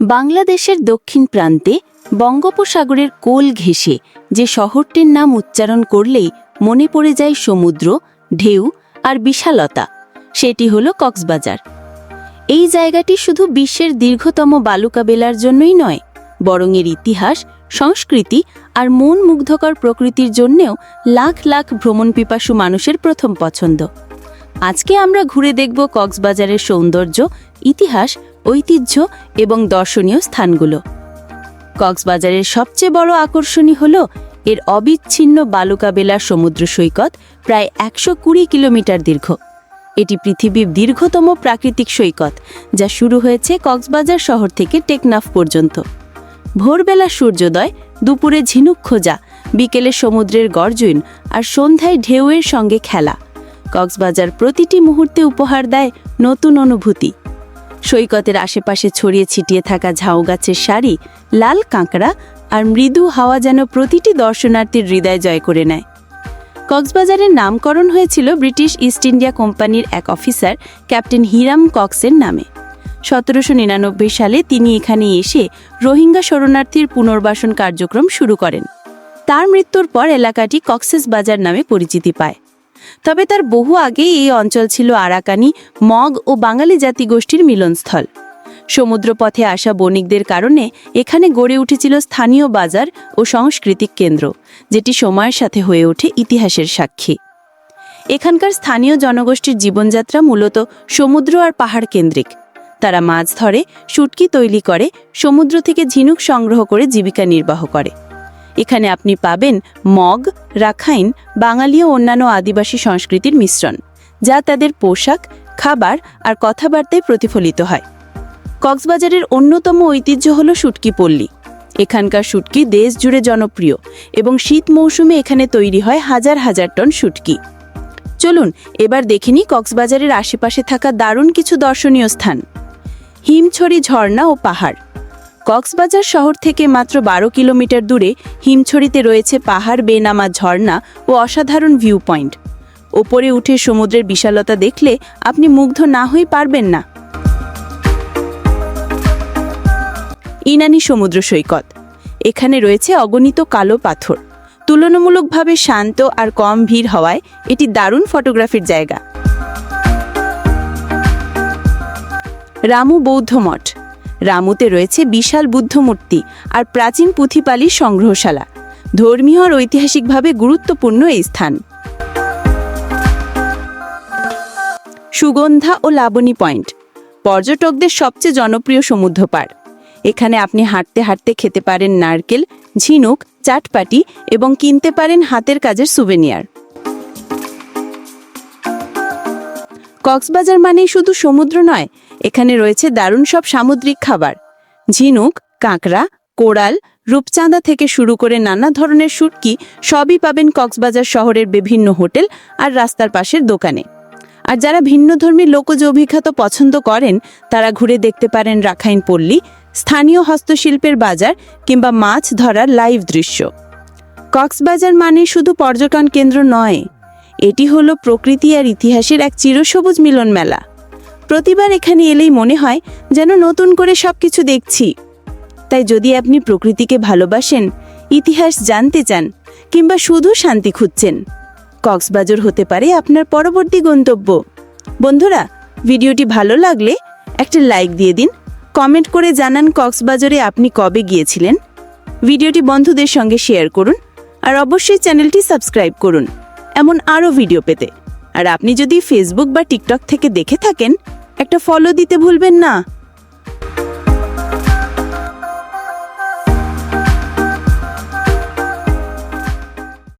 বাংলাদেশের দক্ষিণ প্রান্তে বঙ্গোপসাগরের কোল ঘেঁষে যে শহরটির নাম উচ্চারণ করলেই মনে পড়ে যায় সমুদ্র, ঢেউ আর বিশালতা। সেটি হল কক্সবাজার। এই জায়গাটি শুধু বিশ্বের দীর্ঘতম বালুকা বেলার জন্যই নয়, বরং এর ইতিহাস, সংস্কৃতি আর মন মুগ্ধকর প্রকৃতির জন্যেও লাখ লাখ ভ্রমণ পিপাসু মানুষের প্রথম পছন্দ। আজকে আমরা ঘুরে দেখব কক্সবাজারের সৌন্দর্য, ইতিহাস ঐতিহ্য এবং দর্শনীয় স্থানগুলো। কক্সবাজারের সবচেয়ে বড় আকর্ষণই হল এর অবিচ্ছিন্ন বালুকাবেলা সমুদ্র সৈকত প্রায় একশো কুড়ি কিলোমিটার দীর্ঘ। এটি পৃথিবীর দীর্ঘতম প্রাকৃতিক সৈকত, যা শুরু হয়েছে কক্সবাজার শহর থেকে টেকনাফ পর্যন্ত। ভোরবেলা সূর্যোদয়, দুপুরে ঝিনুক খোঁজা, বিকেলে সমুদ্রের গর্জন আর সন্ধ্যায় ঢেউয়ের সঙ্গে খেলা। কক্সবাজার প্রতিটি মুহূর্তে উপহার দেয় নতুন অনুভূতি। সৈকতের আশেপাশে ছড়িয়ে ছিটিয়ে থাকা ঝাউ গাছের সারি, লাল কাঁকড়া আর মৃদু হাওয়া যেন প্রতিটি দর্শনার্থীর হৃদয় জয় করে নেয়। কক্সবাজারের নামকরণ হয়েছিল ব্রিটিশ ইস্ট ইন্ডিয়া কোম্পানির এক অফিসার, ক্যাপ্টেন হিরাম কক্সের নামে। সতেরোশো নিরানব্বই সালে তিনি এখানে এসে রোহিঙ্গা শরণার্থীর পুনর্বাসন কার্যক্রম শুরু করেন। তার মৃত্যুর পর এলাকাটি কক্সেস বাজার নামে পরিচিতি পায়। তবে তার বহু আগেই এই অঞ্চল ছিল আরাকানি, মগ ও বাঙালি জাতিগোষ্ঠীর মিলনস্থল। সমুদ্রপথে আসা বণিকদের কারণে এখানে গড়ে উঠেছিল স্থানীয় বাজার ও সাংস্কৃতিক কেন্দ্র, যেটি সময়ের সাথে হয়ে ওঠে ইতিহাসের সাক্ষী। এখানকার স্থানীয় জনগোষ্ঠীর জীবনযাত্রা মূলত সমুদ্র আর পাহাড় কেন্দ্রিক। তারা মাছ ধরে শুটকি তৈরি করে, সমুদ্র থেকে ঝিনুক সংগ্রহ করে জীবিকা নির্বাহ করে। এখানে আপনি পাবেন মগ, রাখাইন, বাঙালি ও অন্যান্য আদিবাসী সংস্কৃতির মিশ্রণ, যা তাদের পোশাক, খাবার আর কথাবার্তায় প্রতিফলিত হয়। কক্সবাজারের অন্যতম ঐতিহ্য হল শুটকি পল্লী। এখানকার শুটকি দেশ জুড়ে জনপ্রিয় এবং শীত মৌসুমে এখানে তৈরি হয় হাজার হাজার টন শুটকি। চলুন, এবার দেখিনি কক্সবাজারের আশেপাশে থাকা দারুণ কিছু দর্শনীয় স্থান। হিমছড়ি ঝর্ণা ও পাহাড়। কক্সবাজার শহর থেকে মাত্র বারো কিলোমিটার দূরে হিমছড়িতে রয়েছে পাহাড়, বেনামা, ঝর্ণা ও অসাধারণ ভিউ পয়েন্ট ওপরে উঠে সমুদ্রের বিশালতা দেখলে আপনি মুগ্ধ না হয়ে পারবেন না। ইনানি সমুদ্র সৈকত। এখানে রয়েছে অগণিত কালো পাথর। তুলনামূলকভাবে শান্ত আর কম ভিড় হওয়ায় এটি দারুণ ফটোগ্রাফির জায়গা। রামু বৌদ্ধ মঠ। রামুতে রয়েছে বিশাল বুদ্ধমূর্তি আর প্রাচীন পুঁথিপালির সংগ্রহশালা। ধর্মীয় আর ঐতিহাসিকভাবে গুরুত্বপূর্ণ এই স্থান। সুগন্ধা ও লাবণী পয়েন্ট, পর্যটকদের সবচেয়ে জনপ্রিয় সমুদ্র পাড় এখানে আপনি হাঁটতে হাঁটতে খেতে পারেন নারকেল, ঝিনুক, চাটপাটি এবং কিনতে পারেন হাতের কাজের সুভেনিয়ার কক্সবাজার মানেই শুধু সমুদ্র নয়, এখানে রয়েছে দারুণ সব সামুদ্রিক খাবার। ঝিনুক, কাঁকড়া, কোড়াল, রূপচাঁদা থেকে শুরু করে নানা ধরনের শুটকি সবই পাবেন কক্সবাজার শহরের বিভিন্ন হোটেল আর রাস্তার পাশের দোকানে। আর যারা ভিন্নধর্মী লোকজ অভিজ্ঞত পছন্দ করেন, তারা ঘুরে দেখতে পারেন রাখাইন পল্লী, স্থানীয় হস্তশিল্পের বাজার কিংবা মাছ ধরার লাইভ দৃশ্য। কক্সবাজার মানে শুধু পর্যটন কেন্দ্র নয় এটি হলো প্রকৃতি আর ইতিহাসের এক চিরসবুজ মিলন মেলা। প্রতিবার এখানে এলেই মনে হয় যেন নতুন করে সব কিছু দেখছি। তাই যদি আপনি প্রকৃতিকে ভালোবাসেন, ইতিহাস জানতে চান, কিংবা শুধু শান্তি খুঁজছেন, কক্সবাজার হতে পারে আপনার পরবর্তী গন্তব্য। বন্ধুরা, ভিডিওটি ভালো লাগলে একটা লাইক দিয়ে দিন, কমেন্ট করে জানান কক্সবাজারে আপনি কবে গিয়েছিলেন। ভিডিওটি বন্ধুদের সঙ্গে শেয়ার করুন, আর অবশ্যই চ্যানেলটি সাবস্ক্রাইব করুন। এমন আরও ভিডিও পেতে। আর আপনি যদি ফেসবুক বা টিকটক থেকে দেখে থাকেন, একটা ফলো দিতে ভুলবেন না।